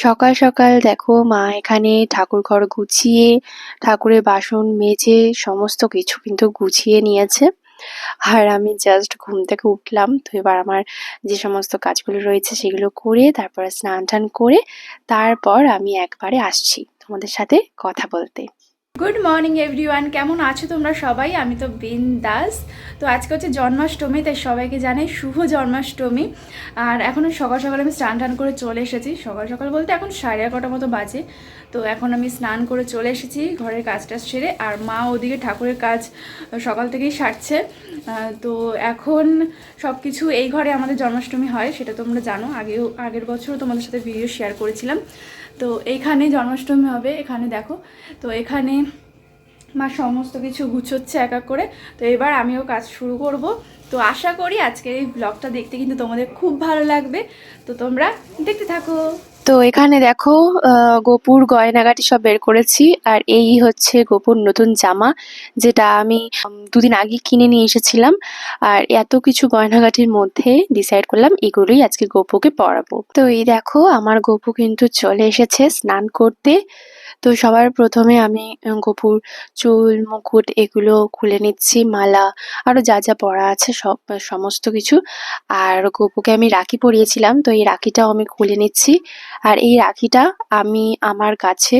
সকাল সকাল দেখো মা এখানে ঠাকুর ঘর গুছিয়ে, ঠাকুরের বাসন মেজে সমস্ত কিছু কিন্তু গুছিয়ে নিয়েছে। আর আমি জাস্ট ঘুম থেকে উঠলাম, তো এবার আমার যে সমস্ত কাজগুলো রয়েছে সেগুলো করে, তারপর স্নান টান করে, তারপর আমি একবারে আসছি তোমাদের সাথে কথা বলতে। গুড মর্নিং এভরিওয়ান কেমন আছো তোমরা সবাই? আমি তো বিন দাস তো আজকে হচ্ছে জন্মাষ্টমী, তাই সবাইকে জানাই শুভ জন্মাষ্টমী। আর এখন সকাল সকাল আমি স্নান টান করে চলে এসেছি। সকাল সকাল বলতে এখন সাড়ে এগারোটার মতো বাজে। তো এখন আমি স্নান করে চলে এসেছি ঘরের কাজ টাজ সেরে। আর মা ওদিকে ঠাকুরের কাজ সকাল থেকেই সারছে। তো এখন সব কিছু এই ঘরে আমাদের জন্মাষ্টমী হয়, সেটা তোমরা জানো। আগেও, আগের বছরও তোমাদের সাথে ভিডিও শেয়ার করেছিলাম। তো এইখানে জন্মাষ্টমী হবে, এখানে দেখো। তো এখানে মা সমস্ত কিছু গুছোচ্ছে এক এক করে। তো এবার আমিও কাজ শুরু করব। তো আশা করি আজকের এই ব্লগটা দেখতে কিন্তু তোমাদের খুব ভালো লাগবে। তো তোমরা দেখতে থাকো। তো এখানে দেখো গোপুর গয়নাগাটি সব বের করেছি। আর এই হচ্ছে গোপুর নতুন জামা, যেটা আমি দুদিন আগে কিনে নিয়ে এসেছিলাম। আর এত কিছু গয়নাগাটির মধ্যে ডিসাইড করলাম, এগুলোই আজকে গোপুকে পরাবো। তো এই দেখো, আমার গোপু কিন্তু চলে এসেছে স্নান করতে। তো সবার প্রথমে আমি গোপুর চুল, মুকুট এগুলো খুলে নিচ্ছি, মালা আরও যা যা পরা আছে সব, সমস্ত কিছু। আর গোপুকে আমি রাখি পরিয়েছিলাম, তো এই রাখিটাও আমি খুলে নিচ্ছি। আর এই রাখিটা আমি আমার কাছে,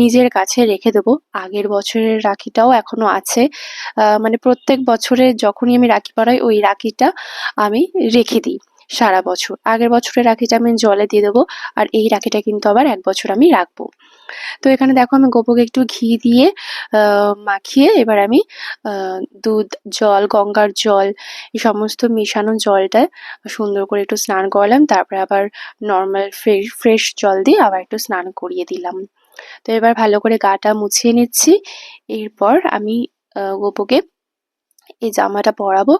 নিজের কাছে রেখে দেবো। আগের বছরের রাখিটাও এখনও আছে। মানে প্রত্যেক বছরে যখনই আমি রাখি পরাই, ওই রাখিটা আমি রেখে দিই। সারা বছর। আগের বছরের রাখিটা আমি জলে দিয়ে দেবো, আর এই রাখিটা কিন্তু আবার এক বছর আমি রাখব। তো এখানে দেখো আমি গোপুকে একটু ঘি দিয়ে মাখিয়ে এবার আমি দুধ, জল, গঙ্গার জল, এই সমস্ত মেশানো জলটা সুন্দর করে একটু স্নান করালাম, তারপরে আবার নর্মাল ফ্রেশ ফ্রেশ জল দিয়ে আবার একটু স্নান করিয়ে দিলাম। তো এবার ভালো করে গাটা মুছিয়ে নিচ্ছি, এরপর আমি গোপুকে এই জামাটা পরাবো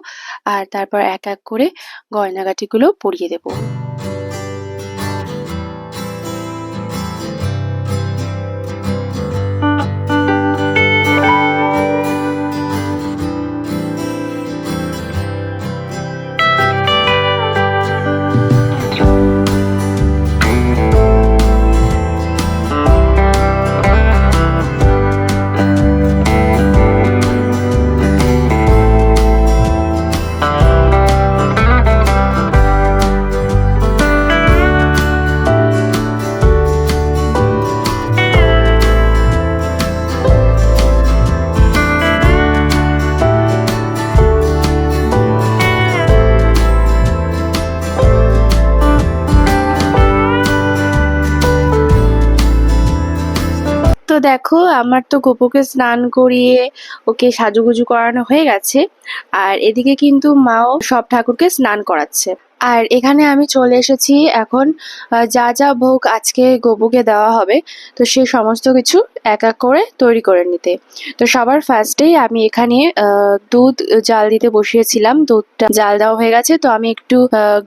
আর তারপর এক এক করে গয়নাগাটিগুলো পরিয়ে দেবো। দেখো, আমার তো গোপুকে স্নান করিয়ে ওকে সাজুগুজু করানো হয়ে গেছে। আর এদিকে কিন্তু মাও সব ঠাকুরকে স্নান করাচ্ছে। আর এখানে আমি চলে এসেছি এখন যা যা ভোগ আজকে গোপুকে দেওয়া হবে, তো সেই সমস্ত কিছু এক এক করে তৈরি করে নিতে। তো সবার ফার্স্টেই আমি এখানে দুধ জাল দিতে বসিয়েছিলাম। দুধটা জাল দেওয়া হয়ে গেছে, তো আমি একটু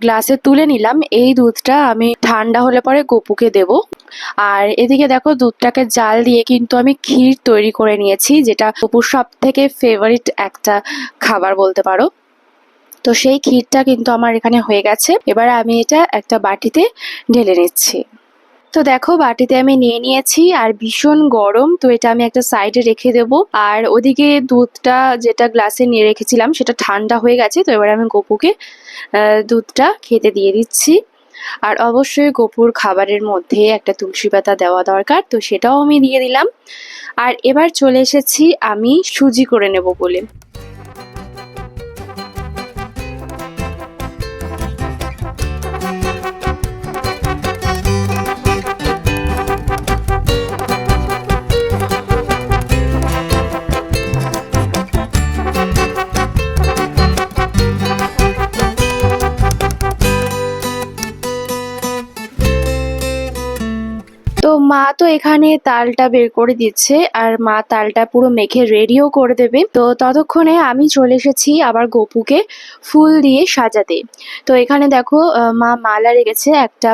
গ্লাসে তুলে নিলাম। এই দুধটা আমি ঠান্ডা হলে পরে গোপুকে দেবো। আর এদিকে দেখো দুধটাকে জাল দিয়ে কিন্তু আমি ক্ষীর তৈরি করে নিয়েছি, যেটা অপুর সব থেকে ফেভারিট একটা খাবার বলতে পারো। তো সেই ক্ষীরটা কিন্তু আমার এখানে হয়ে গেছে। এবার আমি এটা একটা বাটিতে ঢেলে নিচ্ছি। তো দেখো বাটিতে আমি নিয়ে নিয়েছি আর ভীষণ গরম, তো এটা আমি একটা সাইডে রেখে দেবো। আর ওদিকে দুধটা যেটা গ্লাসে নিয়ে রেখেছিলাম, সেটা ঠান্ডা হয়ে গেছে, তো এবার আমি গপুকে দুধটা খেতে দিয়ে দিচ্ছি। আর অবশ্যই গোপুর খাবারের মধ্যে একটা তুলসী পাতা দেওয়া দরকার, তো সেটাও আমি দিয়ে দিলাম। আর এবার চলে এসেছি আমি সুজি করে নেব বলে। তো এখানে তালটা বের করে দিচ্ছে আর মা তালটা পুরো মেখে রেডিও করে দেবে। তো ততক্ষণে আমি চলে এসেছি আবার গপুকে ফুল দিয়ে সাজাতে। তো এখানে দেখো মা মালা রেখেছে একটা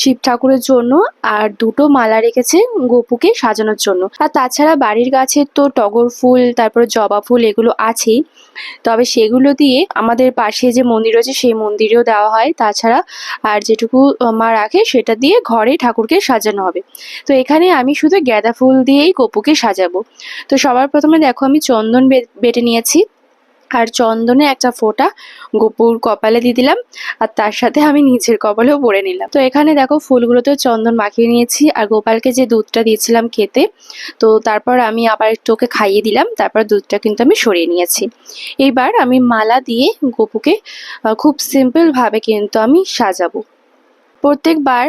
শিব ঠাকুরের জন্য আর দুটো মালা রেখেছে গপুকে সাজানোর জন্য। আর তাছাড়া বাড়ির গাছে তো টগর ফুল, তারপর জবা ফুল এগুলো আছেই। তবে সেগুলো দিয়ে আমাদের পাশে যে মন্দির রয়েছে সেই মন্দিরেও দেওয়া হয়। তাছাড়া আর যেটুকু মা রাখে সেটা দিয়ে ঘরে ঠাকুরকে সাজানো হবে। তো এখানে আমি শুধু গাঁদা ফুল দিয়েই গপুকে সাজাবো। তো সবার প্রথমে দেখো আমি চন্দন বেটে নিয়েছি। আর চন্দনে একটা ফোঁটা গোপুর কপালে দিয়ে দিলাম। আর তার সাথে আমি নিজের কপালেও পরে নিলাম। তো এখানে দেখো ফুলগুলোতেও চন্দন মাখিয়ে নিয়েছি। আর গোপালকে যে দুধটা দিয়েছিলাম খেতে, তো তারপর আমি আবার একটু ওকে খাইয়ে দিলাম। তারপর দুধটা কিন্তু আমি সরিয়ে নিয়েছি। এইবার আমি মালা দিয়ে গপুকে খুব সিম্পলভাবে কিন্তু আমি সাজাবো। প্রত্যেকবার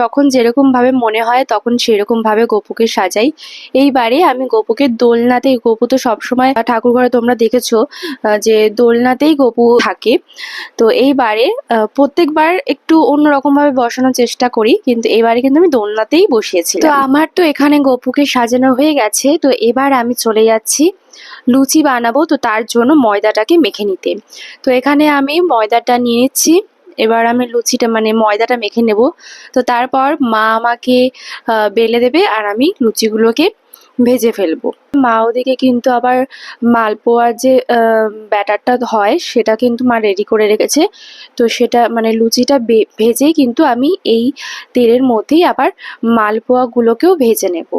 যখন যেরকম ভাবে মনে হয় তখন সেরকম ভাবে গপুকে সাজাই। এইবারে আমি গোপুকে দোলনাতেই, গপু তো সবসময় ঠাকুর ঘরে তোমরা দেখেছ যে দোলনাতেই গপু থাকে। তো এইবারে প্রত্যেকবার একটু অন্যরকম ভাবে বসানোর চেষ্টা করি, কিন্তু এবারে কিন্তু আমি দোলনাতেই বসিয়েছি তো আমার তো এখানে গপুকে সাজানো হয়ে গেছে, তো এবার আমি চলে যাচ্ছি, লুচি বানাবো, তো তার জন্য ময়দাটাকে মেখে নিতে। তো এখানে আমি ময়দাটা নিয়ে নিচ্ছি এবার আমি লুচিটা মানে ময়দাটা মেখে নেব। তো তারপর মা আমাকে বেলে দেবে আর আমি লুচিগুলোকে ভেজে ফেলব। মা ওদিকে কিন্তু আবার মালপোয়ার যে ব্যাটারটা হয় সেটা কিন্তু মা রেডি করে রেখেছে। তো সেটা মানে লুচিটা ভেজেই কিন্তু আমি এই তেলের মধ্যেই আবার মালপোয়াগুলোকেও ভেজে নেব।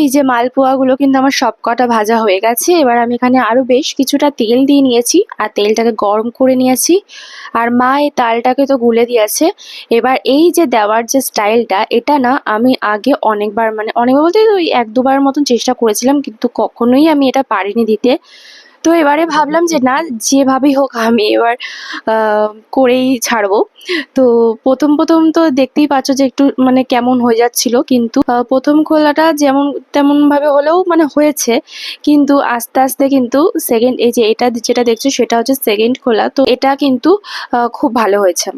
এই যে মালপোয়াগুলো কিন্তু আমার সব কটা ভাজা হয়ে গেছে। এবার আমি এখানে আরও বেশ কিছুটা তেল দিয়ে নিয়েছি আর তেলটাকে গরম করে নিয়েছি। আর মা এই তালটাকে তো গুলে দিয়েছে। এবার এই যে দেওয়ার যে স্টাইলটা, এটা না আমি আগে অনেকবার মানে অনেকবার বলতে ওই এক দুবার মতন চেষ্টা করেছিলাম, কিন্তু কখনোই আমি এটা পারিনি দিতে। তো এবারে ভাবলাম যে না, যেভাবেই হোক আমি এবার করেই ছাড়বো। তো প্রথম প্রথম তো দেখতেই পাচ্ছ যে একটু মানে কেমন হয়ে যাচ্ছিল, কিন্তু প্রথম খোলাটা যেমন, তেমনভাবে হলেও মানে হয়েছে, কিন্তু আস্তে আস্তে কিন্তু সেকেন্ড এই যে এটা যেটা দেখছ সেটা হচ্ছে সেকেন্ড খোলা। তো এটা কিন্তু খুব ভালো হয়েছে।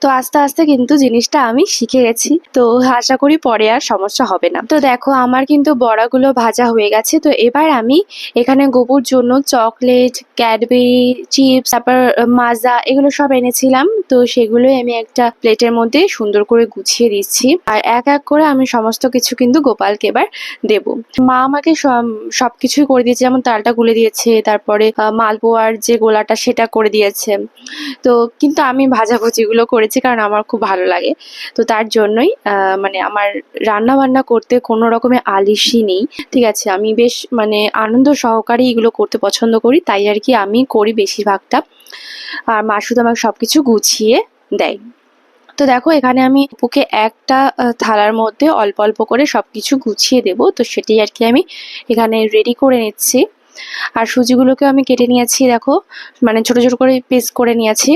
তো আস্তে আস্তে কিন্তু জিনিসটা আমি শিখে গেছি। তো আশা করি পরে আর সমস্যা হবে না। তো দেখো, আমার কিন্তু বড়াগুলো ভাজা হয়ে গেছে। তো এবার আমি এখানে গোপুর জন্য চকলেট, ক্যাডবেরি, চিপস, তারপর মাজা এগুলো সব এনেছিলাম। তো সেগুলোই আমি একটা প্লেটের মধ্যে সুন্দর করে গুছিয়ে দিচ্ছি। আর এক এক করে আমি সমস্ত কিছু কিন্তু গোপালকে এবার দেব। মা আমাকে সব- কিছুই করে দিয়েছে। যেমন তালটা গুলে দিয়েছে, তারপরে মালপোয়ার যে গোলাটা সেটা করে দিয়েছে। তো কিন্তু আমি ভাজাভুজিগুলো করেছি কারণ আমার খুব ভালো লাগে। তো তার জন্যই মানে আমার রান্না বান্না করতে কোনো রকমের আলিশই নেই। ঠিক আছে, আমি বেশ মানে আনন্দ সহকারে এগুলো করতে পছন্দ করি, তাই আর কি আমি করি বেশিরভাগটা। আর মা শুধু আমাকে সবকিছু গুছিয়ে দেয়। তো দেখো, এখানে আমি পুকে একটা থালার মধ্যে অল্প অল্প করে সব কিছু গুছিয়ে দেবো। তো সেটাই আর কি আমি এখানে রেডি করে নিচ্ছি। আর সুজিগুলোকে আমি কেটে নিয়েছি দেখো। মানে ছোট ছোট করে পিস করে নিয়েছি।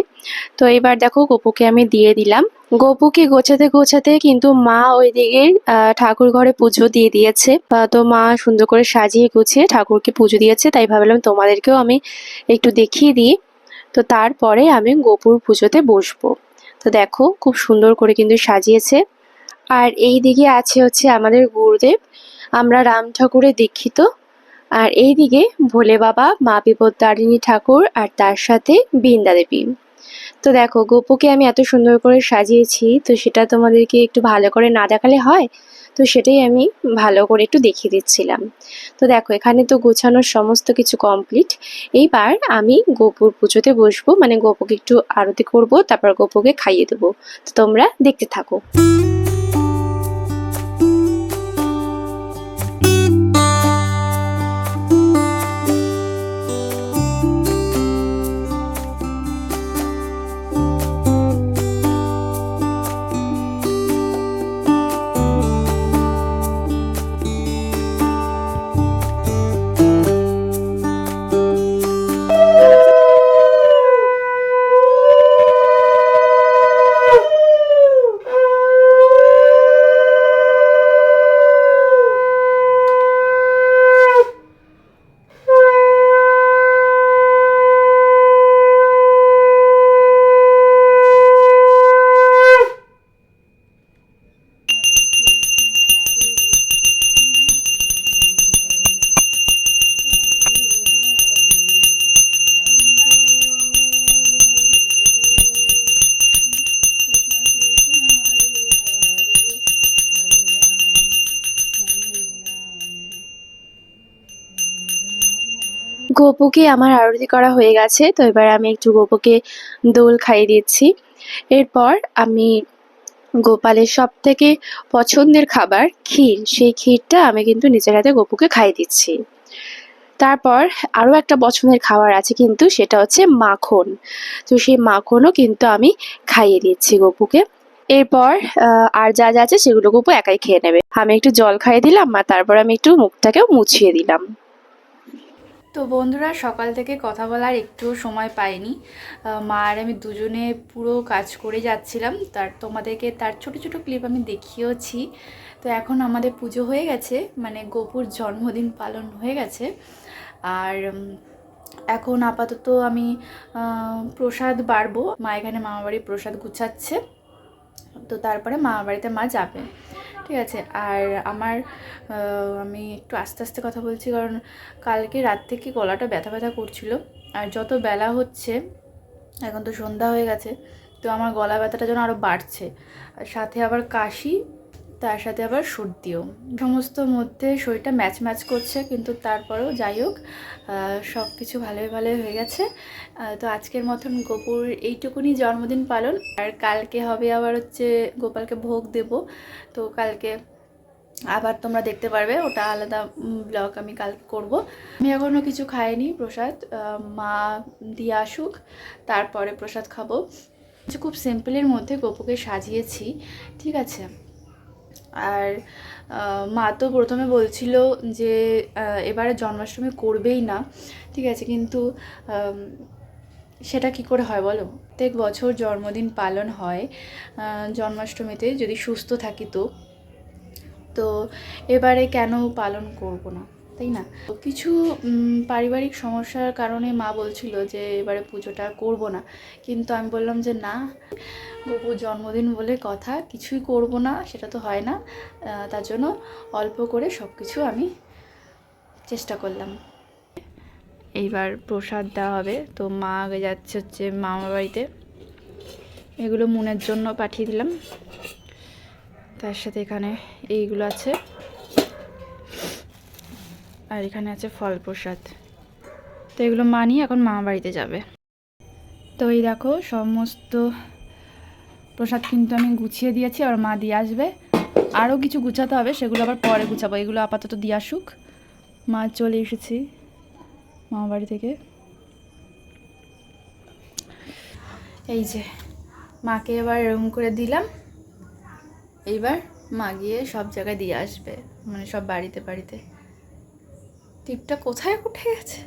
তো এবার দেখো গোপুকে আমি দিয়ে দিলাম। গোপুকে গোছাতে গোছাতে কিন্তু মা ওইদিকে আহ, ঠাকুর ঘরে পুজো দিয়ে দিয়েছে। তো মা সুন্দর করে সাজিয়ে গুছিয়ে ঠাকুরকে পুজো দিয়েছে। তাই ভাবলাম তোমাদেরকেও আমি একটু দেখিয়ে দিই। তো তারপরে আমি গোপুর পুজোতে বসবো। তো দেখো খুব সুন্দর করে কিন্তু সাজিয়েছে। আর এই দিকে আছে হচ্ছে আমাদের গুরুদেব। আমরা রাম ঠাকুরের দীক্ষিত। আর এইদিকে ভোলে বাবা, মা বিপত্তারিণী ঠাকুর আর তার সাথে বৃন্দা দেবী। তো দেখো, গোপুকে আমি এত সুন্দর করে সাজিয়েছি, তো সেটা তোমাদেরকে একটু ভালো করে না দেখালে হয়? তো সেটাই আমি ভালো করে একটু দেখিয়ে দিচ্ছিলাম। তো দেখো, এখানে তো গোছানোর সমস্ত কিছু কমপ্লিট এইবার আমি গোপুর পুজোতে বসবো মানে গোপুকে একটু আরতি করব, তারপর গোপুকে খাইয়ে দেবো। তো তোমরা দেখতে থাকো। গোপুকে আমার আরতি করা হয়ে গেছে, তো এবার আমি একটু গোপুকে দোল খাইয়ে দিচ্ছি। এরপর আমি গোপালের সব থেকে পছন্দের খাবার ক্ষীর, সেই ক্ষীরটা আমি কিন্তু নিজের হাতে গোপুকে খাইয়ে দিচ্ছি। তারপর আরও একটা পছন্দের খাবার আছে কিন্তু, সেটা হচ্ছে মাখন। তো সেই মাখনও কিন্তু আমি খাইয়ে দিচ্ছি গোপুকে। এরপর আর যা যা আছে সেগুলো গোপু একাই খেয়ে নেবে। আমি একটু জল খাইয়ে দিলাম আর তারপর আমি একটু মুখটাকেও মুছিয়ে দিলাম। তো বন্ধুরা সকাল থেকে কথা বলার একটুও সময় পাইনি। মা আর আমি দুজনে পুরো কাজ করে যাচ্ছিলাম। তার তোমাদেরকে তার ছোট ছোট ক্লিপ আমি দেখিয়েওছি। তো এখন আমাদের পুজো হয়ে গেছে মানে গোপুর জন্মদিন পালন হয়ে গেছে। আর এখন আপাতত আমি প্রসাদ বাড়বো। মা এখানে মামাবাড়ির প্রসাদ গুছাচ্ছে। তো তারপরে মামাবাড়িতে মা যাবে। ঠিক আছে, আর আমার আমি একটু আস্তে আস্তে কথা বলছি, কারণ কালকে রাত থেকে গলাটা ব্যথা ব্যথা করছিল, আর যত বেলা হচ্ছে, এখন তো সন্ধ্যা হয়ে গেছে, তো আমার গলা ব্যথাটা যেন আরও বাড়ছে। আর সাথে আবার কাশি তার সাথে আবার সর্দিও। সমস্ত মধ্যে শরীরটা ম্যাচ ম্যাচ করছে, কিন্তু তারপরেও যাই হোক সব কিছু ভালোই ভালোই হয়ে গেছে। তো আজকের মতন গোপুর এইটুকুনি জন্মদিন পালন। আর কালকে হবে আবার হচ্ছে গোপালকে ভোগ দেব। তো কালকে আবার তোমরা দেখতে পারবে, ওটা আলাদা ব্লগ আমি কাল করব। আমি এখনও কিছু খাইনি প্রসাদ। মা দিয়ে আসুক, তারপরে প্রসাদ খাব। খুব সিম্পলের মধ্যে গোপুকে সাজিয়েছি, ঠিক আছে? আর মা তো প্রথমে বলছিল যে এবারে জন্মাষ্টমী করবেই না, ঠিক আছে, কিন্তু সেটা কি করে হয় বলো? প্রত্যেক বছর জন্মদিন পালন হয় জন্মাষ্টমীতে যদি সুস্থ থাকি তো। তো এবারে কেন পালন করব না? তাই না? কিছু পারিবারিক সমস্যার কারণে মা বলছিল যে এবারে পুজোটা করব না। কিন্তু আমি বললাম যে না গপু জন্মদিন বলে কথা, কিছুই করব না, সেটা তো হয় না। তার জন্য অল্প করে সব কিছু আমি চেষ্টা করলাম। এইবার প্রসাদ দেওয়া হবে। তো মা আগে যাচ্ছে হচ্ছে মামার বাড়িতে। এগুলো মনের জন্য পাঠিয়ে দিলাম। তার সাথে এখানে এইগুলো আছে। আর এখানে আছে ফল প্রসাদ তো এগুলো মা নিয়ে এখন মামা বাড়িতে যাবে। তো এই দেখো, সমস্ত প্রসাদ কিন্তু আমি গুছিয়ে দিয়েছি আর মা দিয়ে আসবে। আরও কিছু গুছাতে হবে, সেগুলো আবার পরে গুছাবো। এগুলো আপাতত দিয়ে আসুক। মা চলে এসেছি মামা বাড়ি থেকে। এই যে, মাকে এবার এরকম করে দিলাম। এইবার মা গিয়ে সব জায়গায় দিয়ে আসবে মানে সব বাড়িতে বাড়িতে। টিপটা কোথায় উঠে গেছে?